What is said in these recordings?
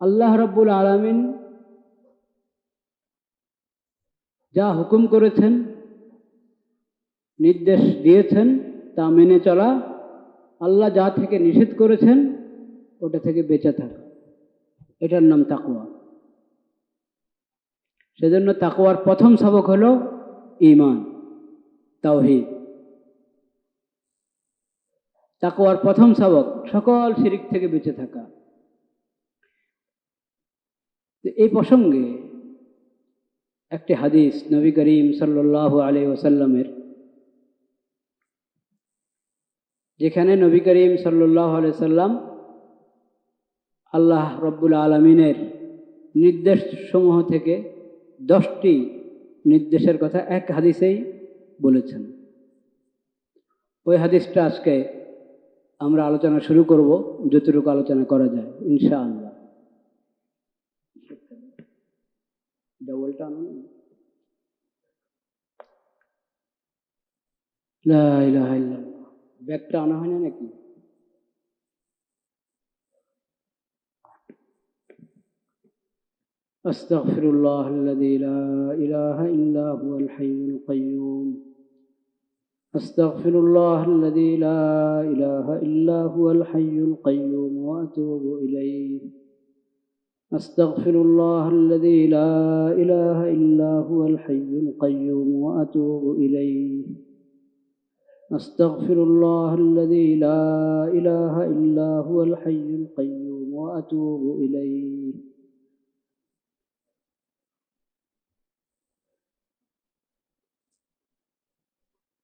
আল্লাহ রব্বুল আলামিন যা হুকুম করেছেন, নির্দেশ দিয়েছেন, তা মেনে চলা, আল্লাহ যা থেকে নিষেধ করেছেন, ওটা থেকে বেঁচে থাকা। এটার নাম তাকুয়া সেজন্য তাকুয়ার প্রথম সবক হল ইমান তাওহিদ। তাকুয়ার প্রথম সবক সকল শিরিক থেকে বেঁচে থাকা। এই প্রসঙ্গে একটি হাদিস নবী করিম সাল্লাহ আলী ওসাল্লামের যেখানে নবী করিম সাল্লাহ আলি সাল্লাম আল্লাহ রব্বুল আলমিনের নির্দেশসমূহ থেকে দশটি নির্দেশের কথা এক হাদিসেই বলেছেন। ওই হাদিসটা আজকে আমরা আলোচনা শুরু করব, যতটুকু আলোচনা করা যায়, ইনশাআল্লাহ। ডবলটা আনুন লা ইলাহা ইল্লাল্লাহ ব্যাগটা আনা হয় না নাকি أستغفر الله الذي لا إله إلا هو الحي القيوم أستغفر الله الذي لا إله إلا هو الحي القيوم وأتوب إليه أستغفر الله الذي لا إله إلا هو الحي القيوم وأتوب إليه أستغفر الله الذي لا إله إلا هو الحي القيوم وأتوب إليه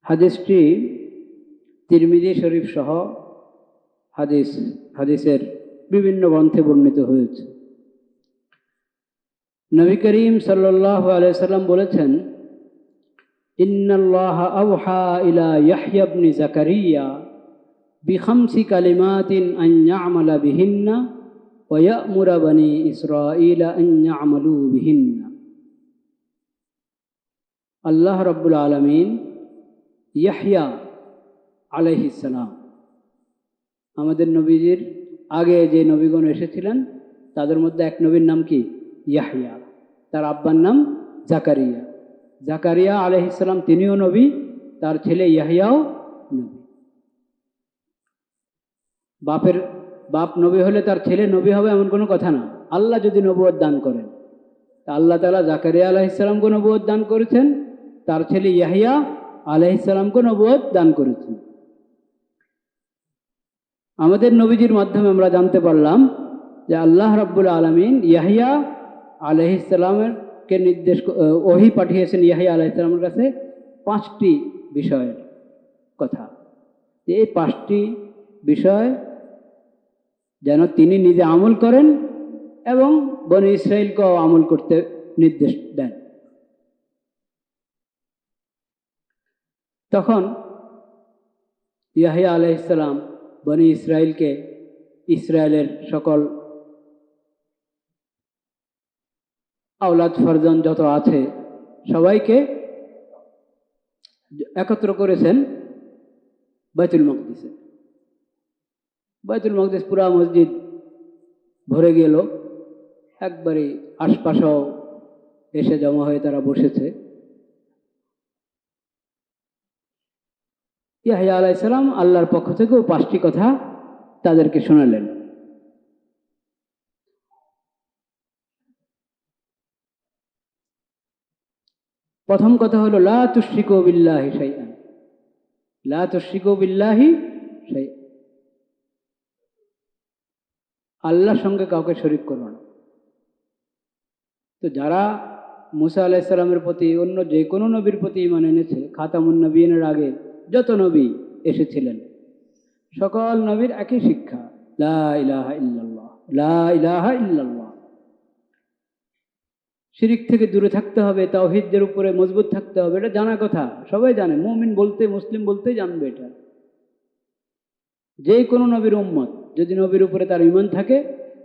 হাদিসটি তিরমিজি শরীফ সহ হাদিস হাদিসের বিভিন্ন গ্রন্থে বর্ণিত হয়েছে নবী করিম সাল্লাহ আলাইসাল্লাম বলেছেন, ইন্নাল্লাহ আওহা ইলা জাকারিয়া কালিমাতিন আল্লাহ রাব্বুল আলামিন ইয়াহিয়া আলাইহিসালাম আমাদের নবীজির আগে যে নবীগণ এসেছিলেন, তাদের মধ্যে এক নবীর নাম কি? ইয়াহিয়া তার আব্বার নাম জাকারিয়া। জাকারিয়া আলহিসাল্লাম তিনিও নবী, তার ছেলে ইয়াহিয়াও নবী। বাপের বাপ নবী হলে তার ছেলে নবী হবে এমন কোনো কথা না। আল্লাহ যদি নবুয়ত দান করেন, তা আল্লাহ তালা জাকারিয়া আলাইসাল্লামকে নবুয়ত দান করেছেন, তার ছেলে ইয়াহিয়া আলহিসাল্লামকে নবুয়ত দান করেছেন। আমাদের নবীজির মাধ্যমে আমরা জানতে পারলাম যে আল্লাহ রাব্বুল আলমিন ইয়াহিয়া আলহিসাল্লামের নির্দেশ ওহি পাঠিয়েছেন ইয়াহিয়া আলাইসালামের কাছে পাঁচটি বিষয়ের কথা। যে এই পাঁচটি বিষয় যেন তিনি নিজে আমল করেন এবং বনি ইসরায়েলকেও আমল করতে নির্দেশ দেন। তখন ইয়াহিয়া আলাইসালাম বনি ইসরায়েলকে ইসরায়েলের সকল আওলাদ ফরজন যত আছে, সবাইকে একত্র করেছেন বাইতুল মকদিসে। বাইতুল মকদিস পুরা মসজিদ ভরে গেল, একবারে আশপাশেও এসে জমা হয়ে তারা বসেছে। ইয়াহিয়া আলাইসালাম আল্লাহর পক্ষ থেকেও পাঁচটি কথা তাদেরকে শোনালেন। প্রথম কথা হলো, লা তুশ্রিকো বিল্লাহি সাইয়ান লা তুশ্রিকো বিল্লাহি সাই আল্লাহর সঙ্গে কাউকে শরিক করো না। তো যারা মুসা আলাইসাল্লামের প্রতি অন্য যে কোনো নবীর প্রতি ইমান এনেছে, খাতামুন নবীনের আগে যত নবী এসেছিলেন, সকল নবীর একই শিক্ষা, লা ইলাহা ইল্লাল্লাহ, লা ইলাহা ইল্লাল্লাহ। শিরিক থেকে দূরে থাকতে হবে, তাওহিদদের উপরে মজবুত থাকতে হবে, এটা জানা কথা, সবাই জানে, মুমিন বলতে, মুসলিম বলতে জানবে এটা। যে কোনো নবীর উম্মত, যদি নবীর উপরে তার ইমান থাকে,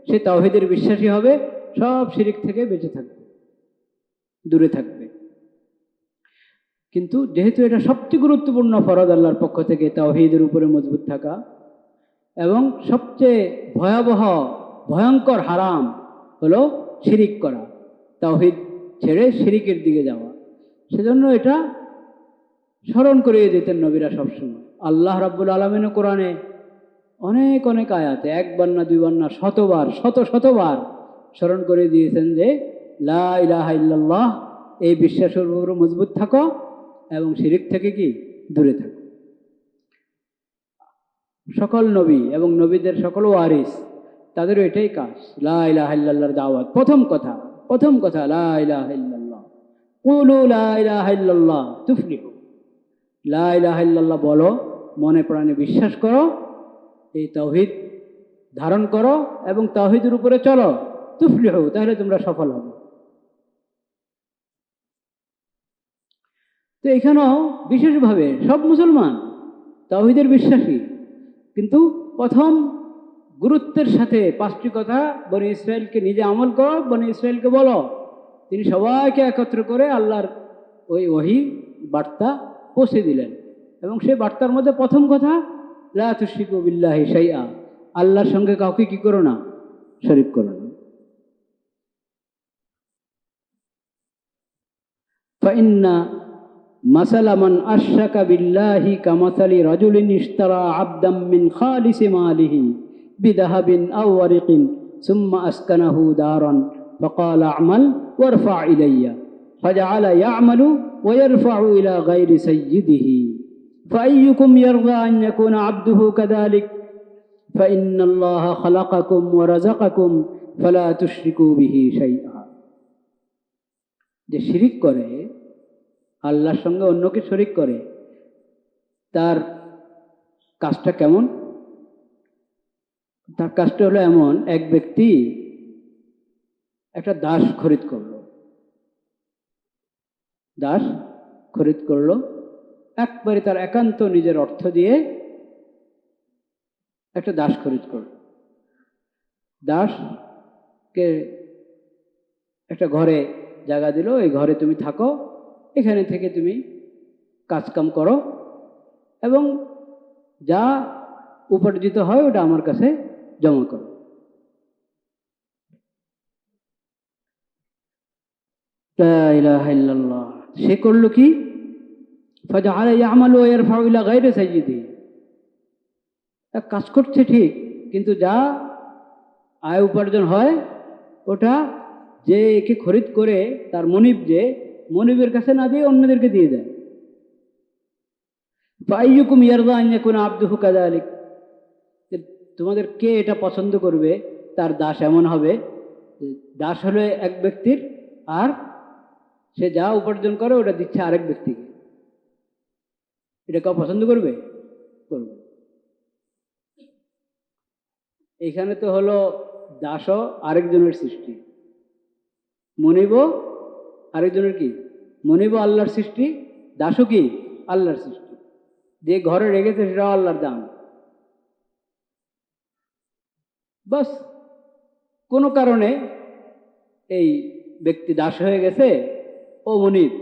সে তাওহিদের বিশ্বাসী হবে, সব শিরিক থেকে বেঁচে থাকবে, দূরে থাকবে। কিন্তু যেহেতু এটা সবচেয়ে গুরুত্বপূর্ণ ফরজ আল্লাহর পক্ষ থেকে তাওহিদের উপরে মজবুত থাকা, এবং সবচেয়ে ভয়াবহ, ভয়ঙ্কর, হারাম হলো শিরিক করা তাওহিদ ছেড়ে শিরিকের দিকে যাওয়া। সেজন্য এটা স্মরণ করিয়ে দিতেন নবীরা সবসময়। আল্লাহ রাব্বুল আলমিনও কোরআনে অনেক অনেক আয়াতে একবার না দুইবার না শতবার, শত, শতবার স্মরণ করে দিয়েছেন যে, লা ইলাহা এই বিশ্বাসের উপর মজবুত থাকো এবং শিরিক থেকে কি? দূরে থাকো। সকল নবী এবং নবীদের সকল ওয়ারিস, তাদেরও এটাই কাজ। লা ইলাহা ইল্লাল্লাহর দাওয়াত। প্রথম কথা প্রথম কথা, লা ইলাহা ইল্লাল্লাহ। কুলু লা ইলাহা ইল্লাল্লাহ, তুফলিহু। লা ইলাহা ইল্লাল্লাহ বলো, মনে প্রাণে বিশ্বাস করো, এই তৌহিদ ধারণ করো এবং তৌহিদের উপরে চলো, তুফলিহু, তাহলে তোমরা সফল হবে। তো এখানেও বিশেষভাবে সব মুসলমান তাওহিদের বিশ্বাসী, কিন্তু প্রথম গুরুত্বের সাথে পাঁচটি কথা বনি ইসরায়েলকে নিজে আমল করো, বনে ইসরায়েলকে বলো। তিনি সবাইকে একত্র করে আল্লাহর ওই ওহি বার্তা পৌঁছে দিলেন। এবং সেই বার্তার মধ্যে প্রথম কথা লাতুশিক বিল্লাহি সাইয়া আল্লাহর সঙ্গে কাউকে কি করো না, শরিক করো না। ফাইন্না মাসালামান আশাকা বিল্লাহি কামাসালি রাজুলিন ইস্তারা আবদাম মিন খালিসে মালিহি। بذهب أو ورق ثم أسكنه دارا فقال اعمل وارفع إلي فجعل يعمل ويرفع إلى غير سيده فأيكم يرضى أن يكون عبده كذلك فإن الله خلقكم ورزقكم فلا تشركوا به شيئا যে শিরিক করে আল্লাহর সঙ্গে অন্যকে শরিক করে তার কাজটা কেমন তার কাজটা হলো এমন, এক ব্যক্তি একটা দাস খরিদ করল। দাস খরিদ করল, একবারে তার একান্ত নিজের অর্থ দিয়ে একটা দাস খরিদ করল। দাসকে একটা ঘরে জায়গা দিল, এই ঘরে তুমি থাকো, এখানে থেকে তুমি কাজকাম করো এবং যা উপার্জিত হয় ওটা আমার কাছে জমা করো। সে করল কি? কাজ করছে ঠিক, কিন্তু যা আয় উপার্জন হয়, ওটা যে একে খরিদ করে তার মনিব যে, মনিবের কাছে না দিয়ে অন্যদেরকে দিয়ে দেয়। ফাইয়ুকুম ইয়ারদা যে তোমাদের কে এটা পছন্দ করবে, তার দাস এমন হবে দাস হলো এক ব্যক্তির আর সে যা উপার্জন করে ওটা দিচ্ছে আরেক ব্যক্তিকে। এটা কেউ পছন্দ করবে? করবে। এখানে তো হলো দাসও আরেকজনের সৃষ্টি। মনিব আরেকজনের কি? মনিব আল্লাহর সৃষ্টি, দাসও কি? আল্লাহর সৃষ্টি। যে ঘরে রেখেছে সেটাও আল্লাহর দান। বাস, কোনো কারণে এই ব্যক্তি দাস হয়ে গেছে, ও মনিব।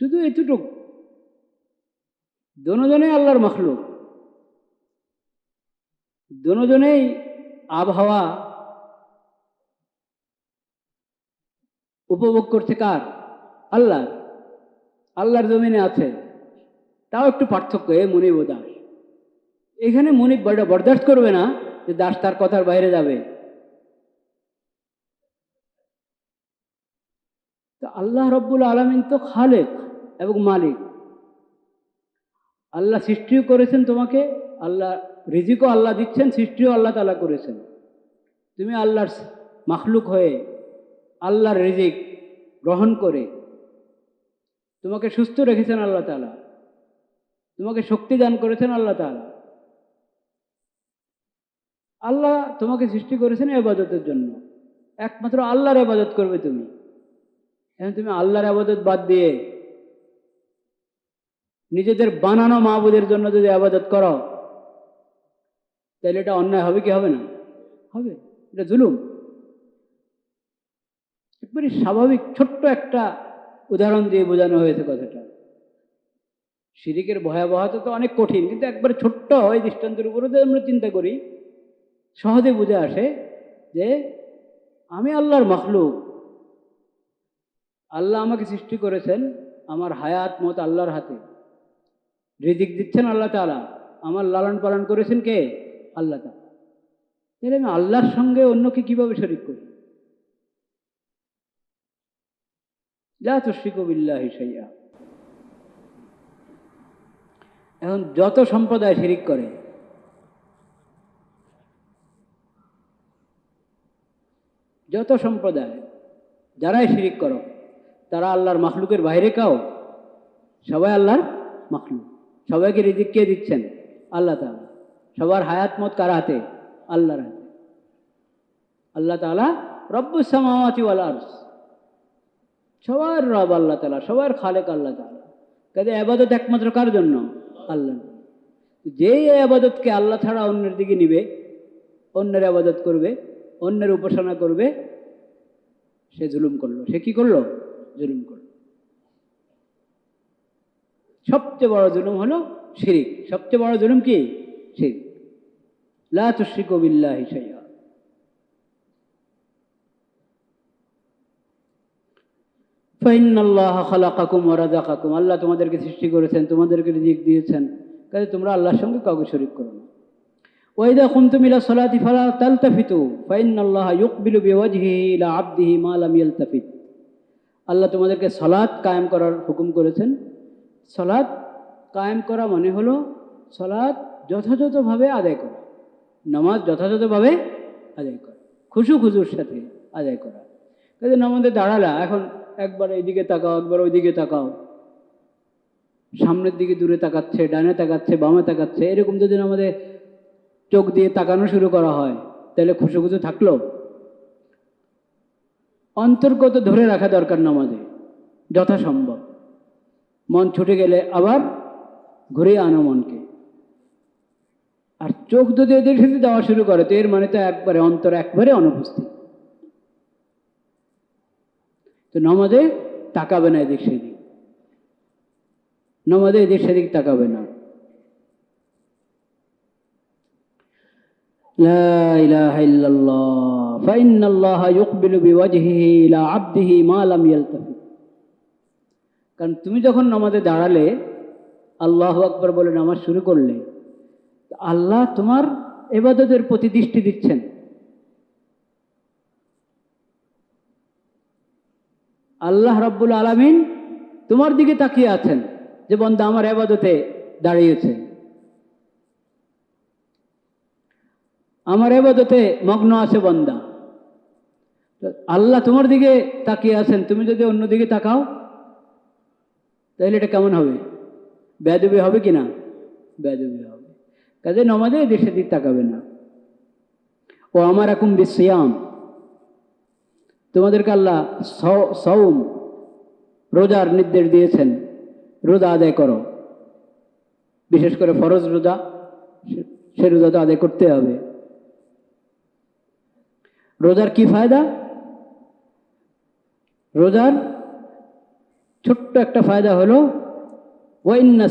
শুধু এতটুক দোনোজনেই আল্লাহর মখলুক। দোনোজনেই আবহাওয়া উপভোগ করছে কার? আল্লাহ আল্লাহর জমিনে আছে। তাও একটু পার্থক্য, এ মনিব দাস। এখানে মনিব বরদাস্ত করবে না। যে দাস তার কথার বাইরে যাবে। তো আল্লাহ রব্বুল আলমিন তো খালেক এবং মালিক। আল্লাহ সৃষ্টিও করেছেন তোমাকে, আল্লাহ রিজিকও আল্লাহ দিচ্ছেন, সৃষ্টিও আল্লাহ তালা করেছেন। তুমি আল্লাহর মাখলুক হয়ে আল্লাহর রিজিক গ্রহণ করে তোমাকে সুস্থ রেখেছেন আল্লাহ তালা তোমাকে শক্তি দান করেছেন আল্লাহ তালা আল্লাহ তোমাকে সৃষ্টি করেছেন আবাদতের জন্য। একমাত্র আল্লাহর আবাদত করবে তুমি। এখন তুমি আল্লাহর আবাদত বাদ দিয়ে নিজেদের বানানো মাহবুদের জন্য যদি আবাদত করো, তাহলে এটা অন্যায় হবে কি হবে না? হবে। এটা জুলুম। একবারে স্বাভাবিক ছোট্ট একটা উদাহরণ দিয়ে বোঝানো হয়েছে কথাটা। শিরিকের ভয়াবহতা তো অনেক কঠিন, কিন্তু একবারে ছোট্ট হয় দৃষ্টান্তের উপরে যদি আমরা চিন্তা করি। সহজে বুঝে আসে যে আমি আল্লাহর মখলুক। আল্লাহ আমাকে সৃষ্টি করেছেন আমার হায়াত, মত আল্লাহর হাতে। রিজিক দিচ্ছেন আল্লাহ তালা আমার লালন পালন করেছেন কে? আল্লাহ তাআলা। তাহলে আমি আল্লাহর সঙ্গে অন্যকে কীভাবে শরিক করি? লা তুশরিকু বিল্লাহি শাইআ। এখন যত সম্প্রদায় শিরিক করে যত সম্প্রদায়, যারাই শিরিক করো, তারা আল্লাহর মাখলুকের বাইরে কাও? সবাই আল্লাহর মাখলুক। সবাইকে রিজিক কে দিচ্ছেন? আল্লাহ তাআলা। সবার হায়াত মত কার হাতে? আল্লাহর হাতে। আল্লাহ তাআলা রব্বুস সামাওয়াতি ওয়াল আরস। সবার রব আল্লাহ তাআলা, সবার খালেক আল্লাহ তালা কাজে আবাদত একমাত্র কার জন্য? আল্লাহ যেই আবাদতকে আল্লাহ ছাড়া অন্যের দিকে নিবে, অন্যের আবাদত করবে অন্যের উপাসনা করবে, সে জুলুম করল। সে কি করল? জুলুম করল। সবচেয়ে বড় জুলুম হলো শিরিক। সবচেয়ে বড় জুলুম কি? শিরিক। লা তুশরিকু বিল্লাহি আল্লাহ তোমাদেরকে সৃষ্টি করেছেন, তোমাদেরকে রিজিক দিয়েছেন। কাজে তোমরা আল্লাহর সঙ্গে কাউকে শরীক করো না। ওয়াইদা কুনতুম ইলা সালাতি ফালা তালতাফিতু ফাইনাল্লাহ ইউকবিলু বিওয়াজহিহি ইলা আবদিহি মা ইয়ালতাফিত। আল্লাহ তোমাদেরকে সালাত কায়েম করার হুকুম করেছেন। সালাত কায়েম করা মানে হলো সালাত যথাযথভাবে আদায় করা। নামাজ যথাযথভাবে আদায় করা। খুশু খুশুর সাথে আদায় করা। কাজে নামাজে দাঁড়ালা, এখন একবার এইদিকে তাকাও, একবার ওইদিকে তাকাও। সামনের দিকে দূরে তাকাচ্ছে, ডানে তাকাচ্ছে, বামে তাকাচ্ছে, এরকম যদি আমাদের চোখ দিয়ে তাকানো শুরু করা হয়। তাহলে খুশু খুশু থাকল? অন্তর্গত ধরে রাখা দরকার নামাজে। যথাসম্ভব। মন ছুটে গেলে আবার ঘুরে আনো মনকে। আর চোখ যদি এদের সাথে যাওয়া শুরু করে, তো এর মানে তো একবারে অন্তর একবারে অনুপস্থিত। তো নমাজে তাকাবে না এদিক সেদিক। নমাজে এদিক সেদিক তাকাবে না। لا إله إلا الله فإن الله يقبل بوجهه إلى عبده ما لم يلتفت কারণ তুমি যখন নামাজে দাঁড়ালে আল্লাহ আকবর বলে নামাজ শুরু করলে তো আল্লাহ তোমার এবাদতের প্রতি দৃষ্টি দিচ্ছেন আল্লাহ রব্বুল আলামিন তোমার দিকে তাকিয়ে আছেন যে বন্দা আমার এবাদতে দাঁড়িয়েছে আমার এবাদতে মগ্ন আছে বন্দা। আল্লাহ তোমার দিকে তাকিয়ে আছেন, তুমি যদি অন্য দিকে তাকাও, তাহলে এটা কেমন হবে? বেদবি হবে কি না? বেদবি হবে। কাজে নমাজে দেশে দিক তাকাবে না। ও আমার এখন বিশ্যাম তোমাদেরকে আল্লাহ সৌম রোজার নির্দেশ দিয়েছেন। রোজা আদায় করো। বিশেষ করে ফরজ রোজা সে রোজা তো আদায় করতে হবে। রোজার কি ফায়দা? রোজার ছোট্ট একটা ফায়দা হলো ওয়াইন্না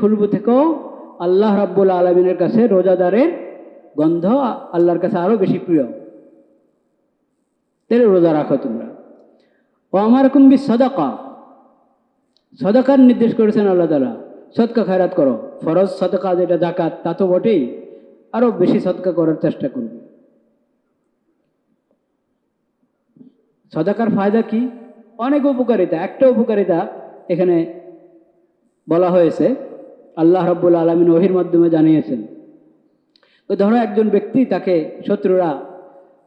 খুলবু থেকেও আল্লাহ রাব্বুল আলমিনের কাছে রোজাদারের গন্ধ আল্লাহর কাছে আরও বেশি প্রিয়। তাহলে রোজা রাখো তোমরা। ও আমার কুম্বি সদাকা সদাকার নির্দেশ করেছেন আল্লাহ তালা সদকা খায়রাত করো। ফরজ সদকা যেটা জাকাত তা তো বটেই। আরও বেশি সদকা করার চেষ্টা করবে। সদাকার ফায়দা কি? অনেক উপকারিতা। একটা উপকারিতা এখানে বলা হয়েছে। আল্লাহ রব্বুল আলমিন ওহির মাধ্যমে জানিয়েছেন। তো ধরো একজন ব্যক্তি তাকে শত্রুরা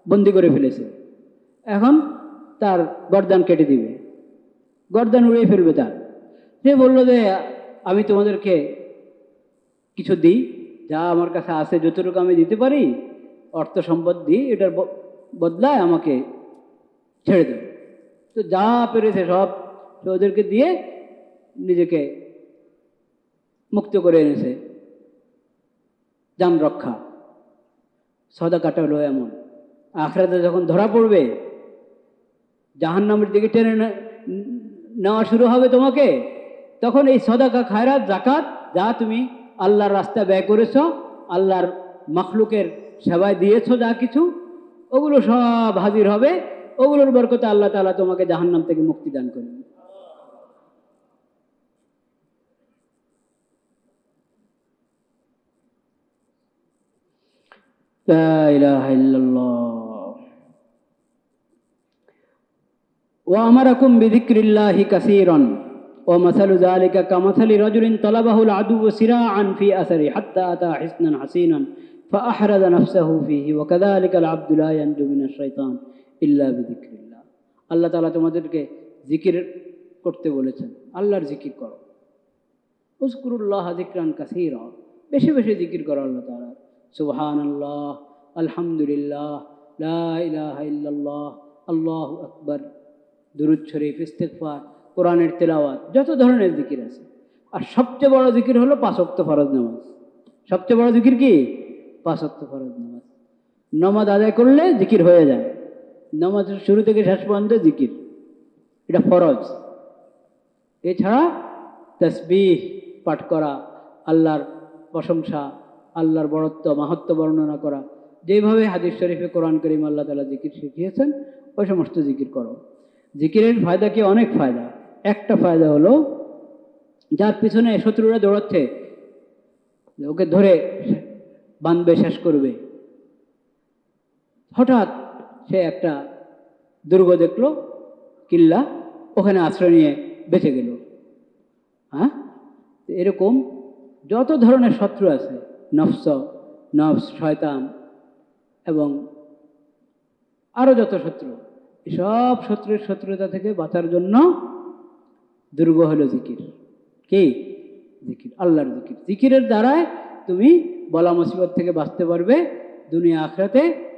বন্দি করে ফেলেছে। এখন তার গরদান কেটে দিবে। গরদান উড়িয়ে ফেলবে তার। সে বলল যে আমি তোমাদেরকে কিছু দিই, যা আমার কাছে আছে, যতটুকু আমি দিতে পারি, অর্থ সম্পদ দিই এটার বদলায় আমাকে ছেড়ে দেবে। তো যা পেরেছে সব ওদেরকে দিয়ে নিজেকে মুক্ত করে এনেছে। যান রক্ষা। সদা কাটা হলো এমন। আখড়াতে যখন ধরা পড়বে, জাহান্নামের দিকে টেনে নেওয়া শুরু হবে তোমাকে। তখন এই সদাকা খায়রাত জাকাত যা তুমি আল্লাহর রাস্তা ব্যয় করেছ, আল্লাহর মখলুকের সেবায় দিয়েছ যা কিছু, ওগুলো সব হাজির হবে, ওগুলোর বরকতে আল্লাহ তালা তোমাকে জাহান্নাম থেকে মুক্তি দান করবেন ও আমার বিধিক্রিল্লাহি কাসিরন। وأمركم بذكر الله كثيرا ومثل ذلك كمثل رجل طلبه العدو سراعا في أثره حتى أتى حسنا حسينا فأحرز نفسه فيه وكذلك العبد لا ينجو من الشيطان إلا بذكر الله আল্লাহ তাআলা তোমাদেরকে জিকির করতে বলেছেন আল্লাহর জিকির করো উজকুরুল্লাহ জিকরান কাসীরা বেশি বেশি জিকির করো আল্লাহ তাআলা সুবহানাল্লাহ আলহামদুলিল্লাহ লা ইলাহা ইল্লাল্লাহ আল্লাহু আকবার দুরুদ শরীফ ইস্তেগফার কোরআনের তেলাওয়াত, যত ধরনের জিকির আছে। আর সবচেয়ে বড় জিকির হলো পাঁচক্ত ফরজ নামাজ। সবচেয়ে বড় জিকির কি? পাঁচক্ত ফরজ নামাজ। নামাজ আদায় করলে জিকির হয়ে যায়। নামাজের শুরু থেকে শেষ পর্যন্ত জিকির। এটা ফরজ। এছাড়া তসবিহ পাঠ করা, আল্লাহর প্রশংসা, আল্লাহর বড়ত্ব, মাহাত্ম বর্ণনা করা যেভাবে হাদিস শরীফে কোরআন করিম আল্লাহ তালা জিকির শিখিয়েছেন, ওই সমস্ত জিকির করো। জিকিরের ফায়দা কি? অনেক ফায়দা। একটা ফায়দা হলো, যার পিছনে শত্রুরা দৌড়াচ্ছে, ওকে ধরে বাঁধবে শেষ করবে। হঠাৎ সে একটা দুর্গ দেখল, কিল্লা, ওখানে আশ্রয় নিয়ে বেঁচে গেল। হ্যাঁ এরকম যত ধরনের শত্রু আছে, নফস নফস, শয়তান এবং আরও যত শত্রু সব শত্রুর শত্রুতা থেকে বাঁচার জন্য দুর্গ হলো জিকির। কি? জিকির, আল্লাহর জিকির। জিকিরের দ্বারায় তুমি বলা মুসিবত থেকে বাঁচতে পারবে, দুনিয়া, আখরাতে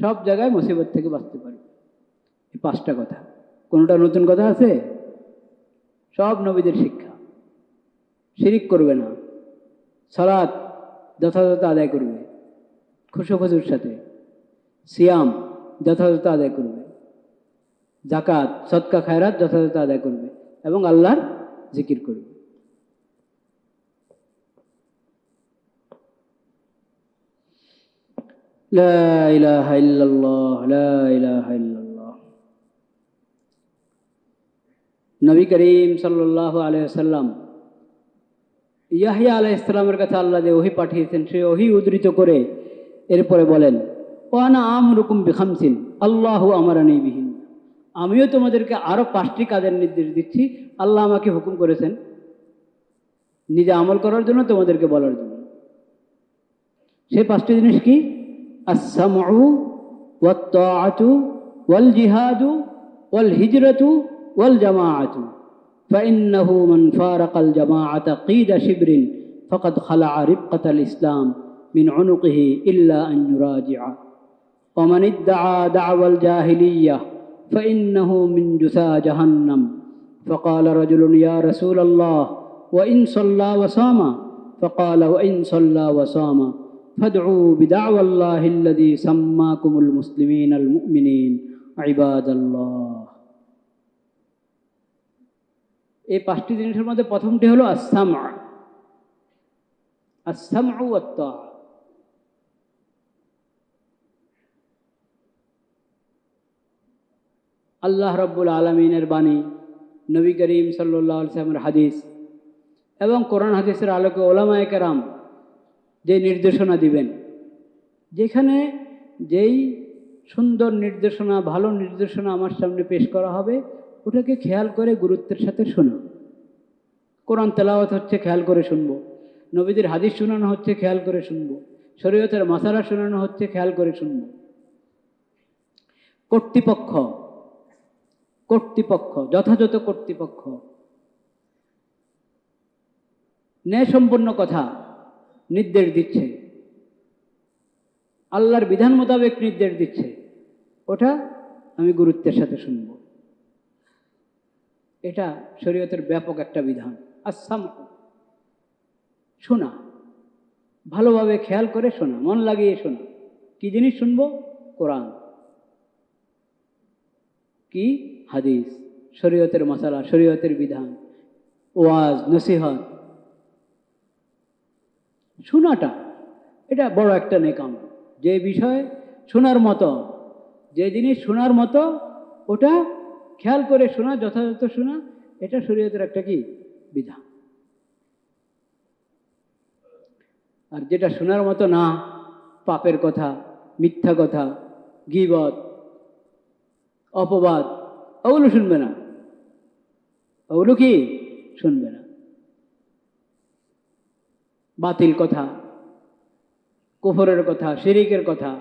সব জায়গায় মুসিবত থেকে বাঁচতে পারবে। এই পাঁচটা কথা। কোনোটা নতুন কথা আছে? সব নবীদের শিক্ষা। শিরিক করবে না। সালাত যথাযথ আদায় করবে। খুশো খুশুর সাথে। সিয়াম যথাযথ আদায় করবে। জাকাত সৎকা খায়রাত যথাযথ আদায় করবে। এবং আল্লাহর জিকির করবে নবী করিম সাল্লাহ আলাইসাল্লাম ইয়াহিয়া আলাহ ইসলামের কাছে আল্লাহ যে ওহি পাঠিয়েছেন, সে ওহি উদ্ধৃত করে এরপরে বলেন ওয়ানা আম রুকুম বিখামসিন, আল্লাহ আমার নেই বিহীন। আমিও তোমাদেরকে আরো পাঁচটি কাজের নির্দেশ দিচ্ছি আল্লাহ আমাকে হুকুম করেছেন নিজে আমল করার জন্য তোমাদেরকে বলার জন্য সেই পাঁচটি জিনিস কি আসামু ওয়াত্তাআতু ওয়াল জিহাদু ওয়াল হিজরাতু ওয়াল জামাআতু فإنه من فارق الجماعة قيد شبر فقد خلع ربقة الإسلام من عنقه إلا أن يراجع ومن ادعى دعوى الجاهلية فإنه من جثى جهنم فقال رجل يا رسول الله وإن صلى وصام فقال وإن صلى وصام فادعوا بدعوى الله الذي سماكم المسلمين المؤمنين عباد الله এই পাঁচটি জিনিসের মধ্যে প্রথমটি হলো আসামা আসামা আল্লাহ রব্বুল আলমিনের বাণী, নবী করিম সাল্লাহ সাল্লামের হাদিস এবং কোরআন হাদিসের আলোকে ওলামায় কেরাম যে নির্দেশনা দিবেন, যেখানে যেই সুন্দর নির্দেশনা, ভালো নির্দেশনা আমার সামনে পেশ করা হবে, ওটাকে খেয়াল করে গুরুত্বের সাথে শোনা কোরআন তেলাওয়াত হচ্ছে খেয়াল করে শুনব, নবীদের হাদিস শোনানো হচ্ছে খেয়াল করে শুনব, শরীয়তের মশালা শোনানো হচ্ছে খেয়াল করে শুনব। কর্তৃপক্ষ কর্তৃপক্ষ, যথাযথ কর্তৃপক্ষ। ন্যায়সম্পন্ন কথা নির্দেশ দিচ্ছে। আল্লাহর বিধান মোতাবেক নির্দেশ দিচ্ছে। ওটা আমি গুরুত্বের সাথে শুনব। এটা শরীয়তের ব্যাপক একটা বিধান। আসাম শোনা। ভালোভাবে খেয়াল করে শোনা। মন লাগিয়ে শোনা। কি জিনিস শুনব? কোরআন। কি? হাদিস, শরীয়তের মশালা, শরীয়তের বিধান, ওয়াজ, নসিহত। শোনাটা, এটা বড় একটা নেকাম। যে বিষয় শোনার মতো, যে জিনিস শোনার মতো, ওটা খেয়াল করে শোনা, যথাযথ শোনা, এটা শরীয়তের একটা কি? বিধান। আর যেটা শোনার মতো না, পাপের কথা, মিথ্যা কথা, গিবত, অপবাদ ওগুলো শুনবে না। ওগুলো কি? শুনবে না। বাতিল কথা কুফরের কথা শিরিকের কথা।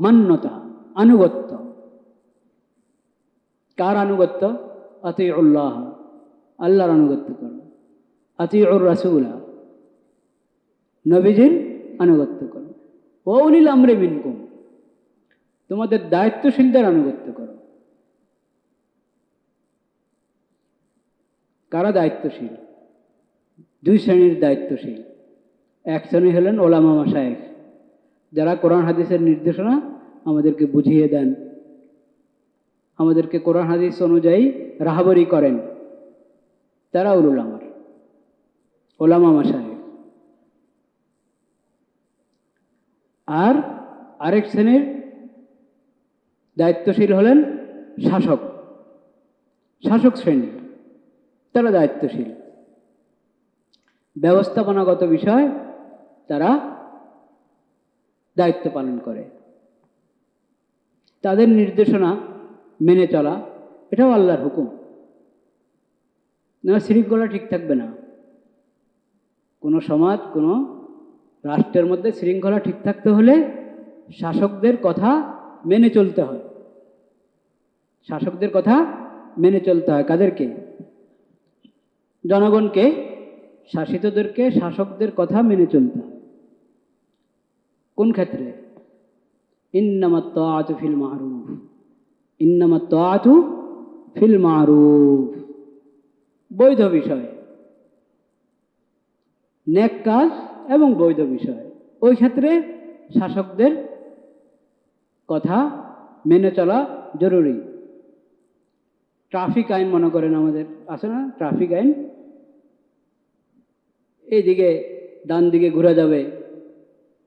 মান্যতা। আনুগত্য। কার আনুগত্য? আতিউল্লাহ। আল্লাহর আনুগত্য করো। আতিউর রাসুলা। নবীজির আনুগত্য করো। ওলিল আমরে মিনকুম। তোমাদের দায়িত্বশীলদের আনুগত্য করো। কারা দায়িত্বশীল? দুই শ্রেণির দায়িত্বশীল। এক শ্রেণি হলেন ওলামা মাসায়েক যারা কোরআন, হাদিসের নির্দেশনা আমাদেরকে বুঝিয়ে দেন। আমাদেরকে কোরআন, হাদিস অনুযায়ী রাহাবরি করেন। তারা উলুল আমার ওলামা মাসায়েক আর আরেক শ্রেণির দায়িত্বশীল হলেন শাসক। শাসক শ্রেণি, তারা দায়িত্বশীল। ব্যবস্থাপনাগত বিষয় তারা দায়িত্ব পালন করে। তাদের নির্দেশনা মেনে চলা, এটাও আল্লাহর হুকুম। না শৃঙ্খলা ঠিক থাকবে না। কোনো সমাজ, কোনো রাষ্ট্রের মধ্যে শৃঙ্খলা ঠিক থাকতে হলে শাসকদের কথা মেনে চলতে হয়। শাসকদের কথা মেনে চলতে হয় কাদেরকে? জনগণকে, শাসিতদেরকে, শাসকদের কথা মেনে চলতে হয়। কোন ক্ষেত্রে? ইন্নামাত ফিল মারুফ ইন্নামাত ফিল মারুফ বৈধ বিষয়। নেক কাজ এবং বৈধ বিষয়। ওই ক্ষেত্রে শাসকদের কথা মেনে চলা জরুরি। ট্রাফিক আইন মনে করেন আমাদের। আছে না? ট্রাফিক আইন? এইদিকে ডান দিকে ঘোরা যাবে।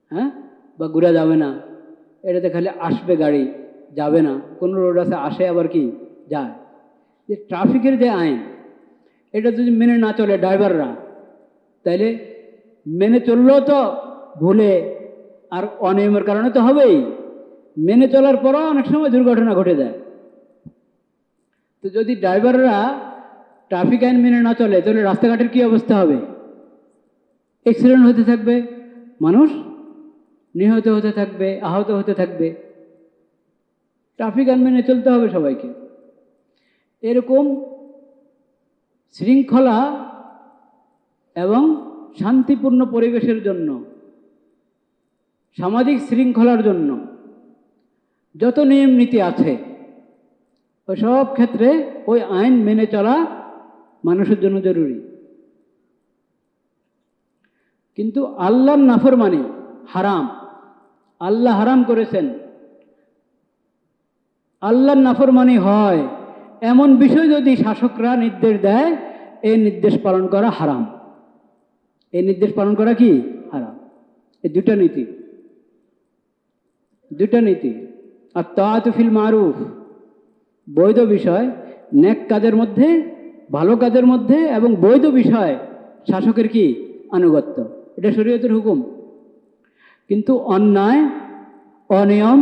হ্যাঁ? বা ঘোরা যাবে না। এটাতে খালি আসবে গাড়ি, যাবে না। কোনো রোড আছে, আসে আবার কি? যায়। যে ট্রাফিকের যে আইন, এটা যদি মেনে না চলে ড্রাইভাররা তাইলে মেনে চললেও তো ভুলে, আর অনিয়মের কারণে তো হবেই। মেনে চলার পরও অনেক সময় দুর্ঘটনা ঘটে যায়। তো যদি ড্রাইভাররা ট্রাফিক আইন মেনে না চলে, তাহলে রাস্তাঘাটের কী অবস্থা হবে? অ্যাক্সিডেন্ট হতে থাকবে। মানুষ নিহত হতে থাকবে, আহত হতে থাকবে। ট্রাফিক আইন মেনে চলতে হবে সবাইকে। এরকম শৃঙ্খলা এবং শান্তিপূর্ণ পরিবেশের জন্য, সামাজিক শৃঙ্খলার জন্য যত নিয়ম নীতি আছে, ওই সব ক্ষেত্রে ওই আইন মেনে চলা মানুষের জন্য জরুরি। কিন্তু আল্লাহর নাফরমানি হারাম। আল্লাহ হারাম করেছেন। আল্লাহর নাফরমানি হয়। এমন বিষয় যদি শাসকরা নির্দেশ দেয় এই নির্দেশ পালন করা হারাম। এই নির্দেশ পালন করা কি? হারাম। এই দুটা নীতি। দুটা নীতি। আর তাতুফিল মারুফ। বৈধ বিষয়, নেক কাজের মধ্যে, ভালো কাজের মধ্যে এবং বৈধ বিষয় শাসকের কি? আনুগত্য। এটা শরীয়তের হুকুম। কিন্তু অন্যায়, অনিয়ম,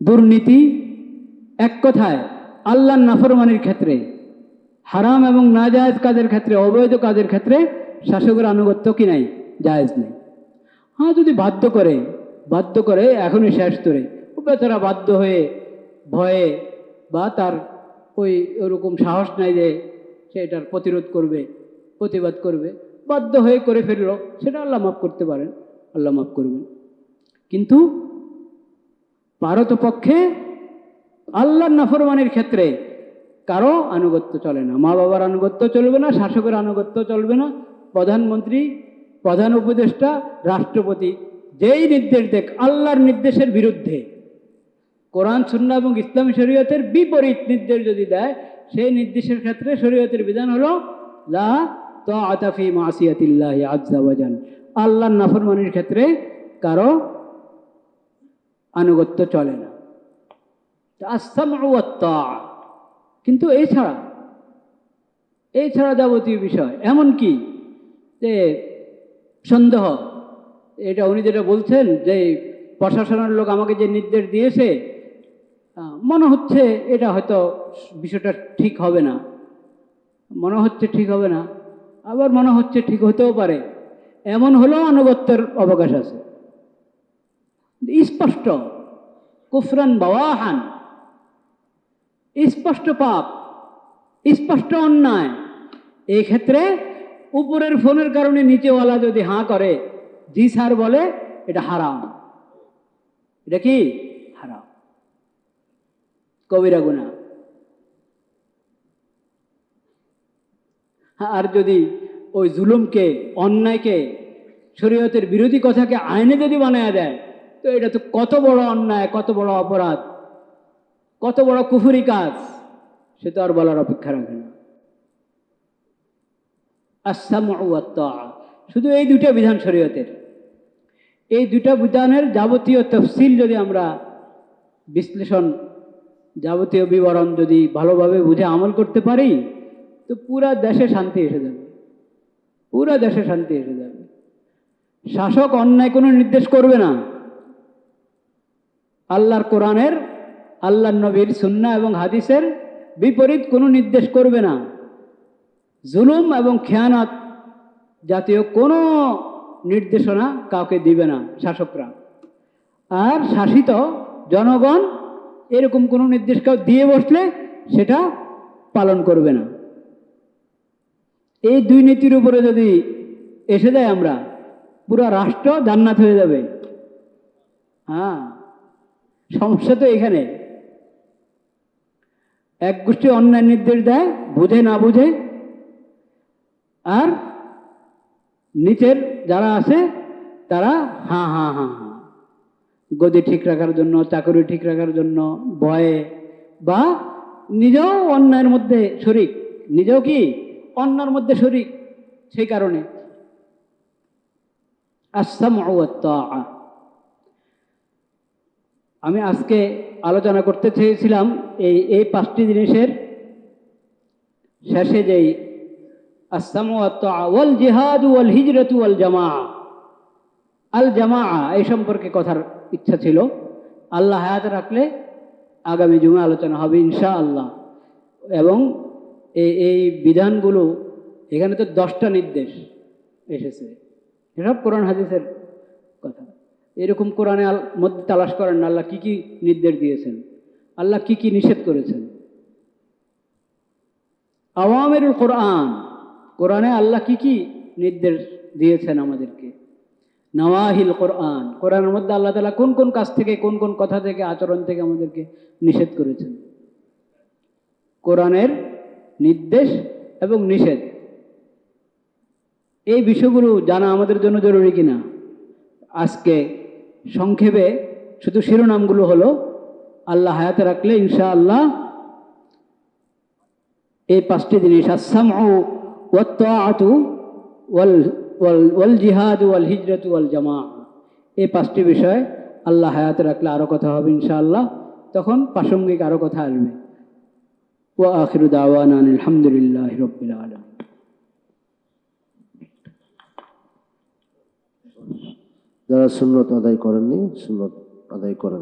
দুর্নীতি এক কথায় আল্লাহ নাফরমানির ক্ষেত্রে, হারাম এবং নাজায়েজ কাজের ক্ষেত্রে, অবৈধ কাজের ক্ষেত্রে শাসকের আনুগত্য কি নাই? জায়েজ নেই। হ্যাঁ যদি বাধ্য করে বাধ্য করে এখনই শেষ করে বেচারা বাধ্য হয়ে ভয়ে বা তার ওই ওরকম সাহস নাই যে সে এটার প্রতিরোধ করবে, প্রতিবাদ করবে, বাধ্য হয়ে করে ফেলল, সেটা আল্লাহ মাফ করতে পারেন। আল্লাহ মাফ করবেন। কিন্তু পারতপক্ষে আল্লাহর নাফরমানির ক্ষেত্রে কারও আনুগত্য চলে না। মা বাবার আনুগত্য চলবে না, শাসকের আনুগত্য চলবে না। প্রধানমন্ত্রী, প্রধান উপদেষ্টা, রাষ্ট্রপতি যেই নির্দেশ দেখ, আল্লাহর নির্দেশের বিরুদ্ধে। কোরআন সুন্না এবং ইসলামী শরীয়তের বিপরীত নির্দেশ যদি দেয়, সেই নির্দেশের ক্ষেত্রে শরীয়তের বিধান হলো, লা তো আতাফি মাসিয়াতিল্লাহ আজান আল্লাহর নাফরমানির ক্ষেত্রে কারও আনুগত্য চলে না। কিন্তু এছাড়া এছাড়া যাবতীয় বিষয়, এমন কি যে সন্দেহ, এটা উনি যেটা বলছেন যে প্রশাসনের লোক আমাকে যে নির্দেশ দিয়েছে মনে হচ্ছে এটা হয়তো বিষয়টা ঠিক হবে না। মনে হচ্ছে ঠিক হবে না, আবার মনে হচ্ছে ঠিক হতেও পারে। এমন হলেও আনুগত্যের অবকাশ আছে। স্পষ্ট। কুফরান বাওয়াহান। স্পষ্ট পাপ। স্পষ্ট অন্যায়। এই ক্ষেত্রে উপরের ফোনের কারণে নিচেওয়ালা যদি হাঁ করে, জি স্যার বলে, এটা হারাম। এটা কি? হারাম। কবিরা গুণা আর যদি ওই জুলুমকে, অন্যায়কে, শরীয়তের বিরোধী কথাকে আইনে যদি বানায় দেয়, তো এটা তো কত বড় অন্যায়, কত বড় অপরাধ, কত বড় কুফুরি কাজ, সে তো আর বলার অপেক্ষা রাখে না। আসাম শুধু এই দুটা বিধান শরীয়তের। এই দুটা বিধানের যাবতীয় তফসিল যদি আমরা বিশ্লেষণ যাবতীয় বিবরণ যদি ভালোভাবে বুঝে আমল করতে পারি, তো পুরা দেশে শান্তি এসে যাবে। পুরা দেশে শান্তি এসে যাবে। শাসক অন্যায় কোনো নির্দেশ করবে না। আল্লাহর কোরআনের আল্লাহ নবীর সুন্না এবং হাদিসের বিপরীত কোনো নির্দেশ করবে না। জুলুম এবং খেয়ানত জাতীয় কোনো নির্দেশনা কাউকে দিবে না শাসকরা। আর শাসিত জনগণ এরকম কোনো নির্দেশ কেউ দিয়ে বসলে সেটা পালন করবে না। এই দুই নীতির উপরে যদি এসে যায় আমরা, পুরো রাষ্ট্র জান্নাত হয়ে যাবে। হ্যাঁ সমস্যা তো এখানে। এক গোষ্ঠী অন্যায় নির্দেশ দেয়, বুঝে না বুঝে। আর নিচের যারা আছে, তারা হাঁ হাঁ হাঁ হাঁ। গদি ঠিক রাখার জন্য, চাকরি ঠিক রাখার জন্য, ভয়ে বা নিজেও অন্যায়ের মধ্যে শরিক। নিজেও কি? অন্যার মধ্যে শরিক, সেই কারণে। আসাম আমি আজকে আলোচনা করতে চেয়েছিলাম এই এই পাঁচটি জিনিসের। শেষে যেই আসাম ওয়াল জিহাদ ওয়াল হিজরত ওয়াল জামা আল জামা এই সম্পর্কে কথার ইচ্ছা ছিল। আল্লাহ হায়াত রাখলে আগামী জুমে আলোচনা হবে ইনশা আল্লাহ এবং এই এই বিধানগুলো, এখানে তো দশটা নির্দেশ এসেছে। এসব কোরআন হাদিসের কথা। এরকম কোরআনে মধ্যে তালাশ করেন না, আল্লাহ কী কী নির্দেশ দিয়েছেন? আল্লাহ কি কি নিষেধ করেছেন? আওয়ামের কোরআন, কোরআনে আল্লাহ কি কি নির্দেশ দিয়েছেন আমাদেরকে? নওয়াহিল কোরআন, কোরআনের মধ্যে আল্লাহ তালা কোন কোন কাজ থেকে, কোন কোন কথা থেকে, আচরণ থেকে আমাদেরকে নিষেধ করেছেন? কোরআনের নির্দেশ এবং নিষেধ। এই বিষয়গুলো জানা আমাদের জন্য জরুরি কিনা? আজকে সংক্ষেপে শুধু শিরোনামগুলো হলো, আল্লাহ হায়াতে রাখলে ইনশা আল্লাহ এই পাঁচটি জিনিস আসাম ওয়াল জিহাদ ওয়াল হিজরত ওয়াল জামা এই পাঁচটি বিষয় আল্লাহ হায়াতে রাখলে আরও কথা হবে ইনশাআল্লাহ। তখন প্রাসঙ্গিক আরও কথা আসবে। ওয়া دعوانا الحمد لله رب العالمين. যারা সুন্নত আদায় করেননি সুন্নত আদায় করেন।